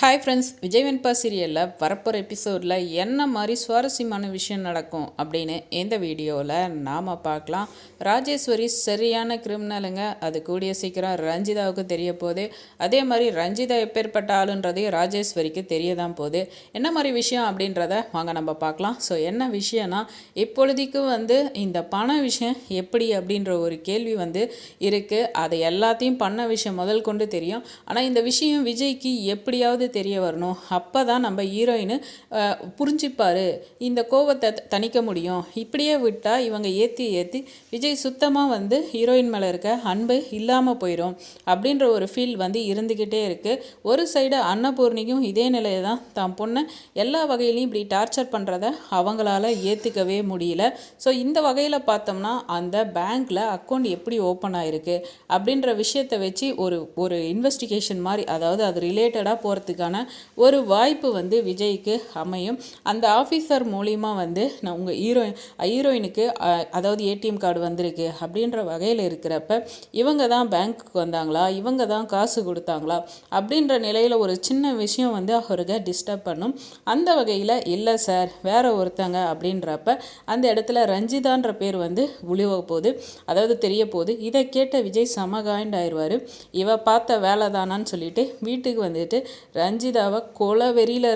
Hi friends Vijay வெண்பா சீரியலில் வரப்போகிற எபிசோடில் என்ன மாதிரி சுவாரஸ்யமான விஷயம் நடக்கும் அப்படின்னு இந்த வீடியோவில் நாம் பார்க்கலாம். ராஜேஸ்வரி சரியான கிரிமினலுங்க அது கூடிய சீக்கிரம் ரஞ்சிதாவுக்கு தெரிய போகுது. அதே மாதிரி ரஞ்சிதா எப்பேற்பட்ட ஆளுன்றதையும் ராஜேஸ்வரிக்கு தெரிய தான் போகுது. என்ன மாதிரி விஷயம் அப்படின்றத வாங்க நம்ம பார்க்கலாம். ஸோ என்ன விஷயம்னா இப்பொழுதைக்கு வந்து இந்த பண விஷயம் எப்படி அப்படின்ற ஒரு கேள்வி வந்து இருக்குது அதை எல்லாத்தையும் பண்ண விஷயம் முதல் கொண்டு தெரியும். ஆனால் இந்த விஷயம் விஜய்க்கு எப்படியாவது தெரிய வரணும். அப்போ தான் நம்ம ஹீரோயின் புரிஞ்சுப்பார். இந்த கோவத்தை தணிக்க முடியும். இப்படியே விட்டால் இவங்க ஏற்றி ஏற்றி விஜய் சுத்தமாக வந்து ஹீரோயின் மேலே இருக்க அன்பு இல்லாமல் போயிடும் அப்படின்ற ஒரு ஃபீல் வந்து இருந்துக்கிட்டே இருக்குது ஒரு சைடு அன்னபூர்ணிக்கும் இதே நிலையை தான் தான் பொண்ணை எல்லா வகையிலையும் இப்படி டார்ச்சர் பண்ணுறத அவங்களால ஏற்றுக்கவே முடியல. ஸோ இந்த வகையில் பார்த்தோம்னா அந்த பேங்க்கில் அக்கௌண்ட் எப்படி ஓப்பன் ஆகிருக்கு அப்படின்ற விஷயத்தை வச்சு ஒரு ஒரு இன்வெஸ்டிகேஷன் மாதிரி அதாவது அது ரிலேட்டடாக போகிறதுக்கு பண்ணுறதுக்கான ஒரு வாய்ப்பு வந்து விஜய்க்கு அமையும். அந்த ஆஃபீஸர் மூலிமா வந்து நான் உங்கள் ஹீரோயின் ஹீரோயினுக்கு அதாவது ஏடிஎம் கார்டு வந்திருக்கு அப்படின்ற வகையில் இருக்கிறப்ப இவங்க தான் பேங்க்குக்கு வந்தாங்களா? இவங்க தான் காசு கொடுத்தாங்களா? அப்படின்ற நிலையில் ஒரு சின்ன விஷயம் வந்து அவருக்கு டிஸ்டர்ப் பண்ணும். அந்த வகையில் இல்லை சார் வேற ஒருத்தங்க அப்படின்றப்ப அந்த இடத்துல ரஞ்சிதான்ற பேர் வந்து உழுவ போகுது அதாவது தெரிய போகுது இதை கேட்ட விஜய் சம ஆயிடுவார் இவ பார்த்த வேலை தானான்னு சொல்லிட்டு வீட்டுக்கு வந்துட்டு ரஞ்சிதாவை கொலவெறியில்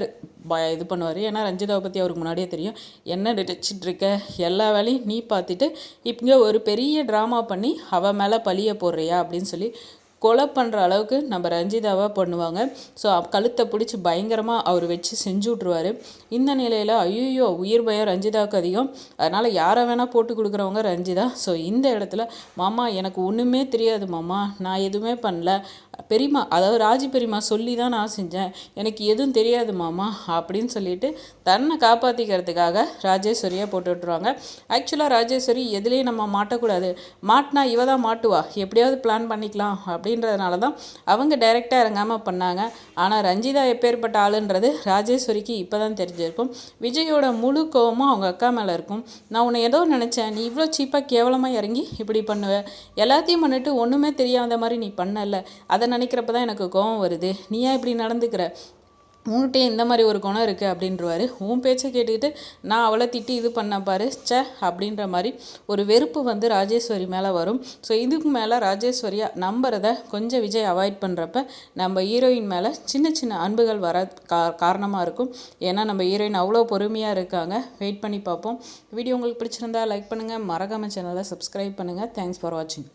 இது பண்ணுவார். ஏன்னா ரஞ்சிதாவை பற்றி அவருக்கு முன்னாடியே தெரியும். என்ன நினச்சிட்டு இருக்க? எல்லா வேலையும் நீ பார்த்துட்டு இப்போ ஒரு பெரிய ட்ராமா பண்ணி அவள் மேலே பழிய போடுறியா? அப்படின்னு சொல்லி கொலை பண்ணுற அளவுக்கு நம்ம ரஞ்சிதாவாக பண்ணுவாங்க. ஸோ கழுத்தை பிடிச்சி பயங்கரமாக அவர் வச்சு செஞ்சு விட்ருவார் இந்த நிலையில் ஐயோ உயிர் பயம் ரஞ்சிதாவுக்கு அதிகம். அதனால் யாரை வேணால் போட்டு கொடுக்குறவங்க ரஞ்சிதா. ஸோ இந்த இடத்துல மாமா எனக்கு ஒன்றுமே தெரியாது மாமா. நான் எதுவுமே பண்ணல. பெரியம்மா அதாவது ராஜி பெரியம்மா சொல்லி தான் நான் செஞ்சேன். எனக்கு எதுவும் தெரியாது மாமா அப்படின்னு சொல்லிட்டு தன்னை காப்பாற்றிக்கிறதுக்காக ராஜேஸ்வரியாக போட்டு விட்ருவாங்க ஆக்சுவலாக ராஜேஸ்வரி எதுலேயும் நம்ம மாட்டக்கூடாது. மாட்டினா இவ தான் மாட்டுவா. எப்படியாவது பிளான் பண்ணிக்கலாம் அப்படின்னு அப்படின்றதுனால தான் அவங்க டைரெக்டாக இறங்காமல் பண்ணாங்க. ஆனால் ரஞ்சிதா எப்பேற்பட்ட ஆளுன்றது ராஜேஸ்வரிக்கு இப்போ தான் தெரிஞ்சிருக்கும். விஜயோட முழு கோவமும் அவங்க அக்கா மேலே இருக்கும். நான் உன்னை ஏதோ நினச்சேன். நீ இவ்வளோ சீப்பாக கேவலமாக இறங்கி இப்படி பண்ணுவேன் எல்லாத்தையும் பண்ணிட்டு ஒன்றுமே தெரியாத மாதிரி நீ பண்ணல. அதை நினைக்கிறப்ப தான் எனக்கு கோவம் வருது. நீ ஏன் இப்படி நடந்துக்கிற? உங்கள்கிட்ட இந்த மாதிரி ஒரு குணம் இருக்குது அப்படின்றவாரு. உன் பேச்சை கேட்டுக்கிட்டு நான் அவளை திட்டி இது பண்ண பாரு சே அப்படின்ற மாதிரி ஒரு வெறுப்பு வந்து ராஜேஸ்வரி மேலே வரும். ஸோ இதுக்கு மேலே ராஜேஸ்வரியாக நம்புறத கொஞ்சம் விஜய் அவாய்ட் பண்ணுறப்ப நம்ம ஹீரோயின் மேலே சின்ன சின்ன அன்புகள் வர கா காரணமாக இருக்கும். ஏன்னா நம்ம ஹீரோயின் அவ்வளோ பொறுமையாக இருக்காங்க. வெயிட் பண்ணி பார்ப்போம். வீடியோ உங்களுக்கு பிடிச்சிருந்தா லைக் பண்ணுங்கள் மறக்காமல் சேனலை சப்ஸ்கிரைப் பண்ணுங்கள் தேங்க்ஸ் ஃபார் வாட்சிங்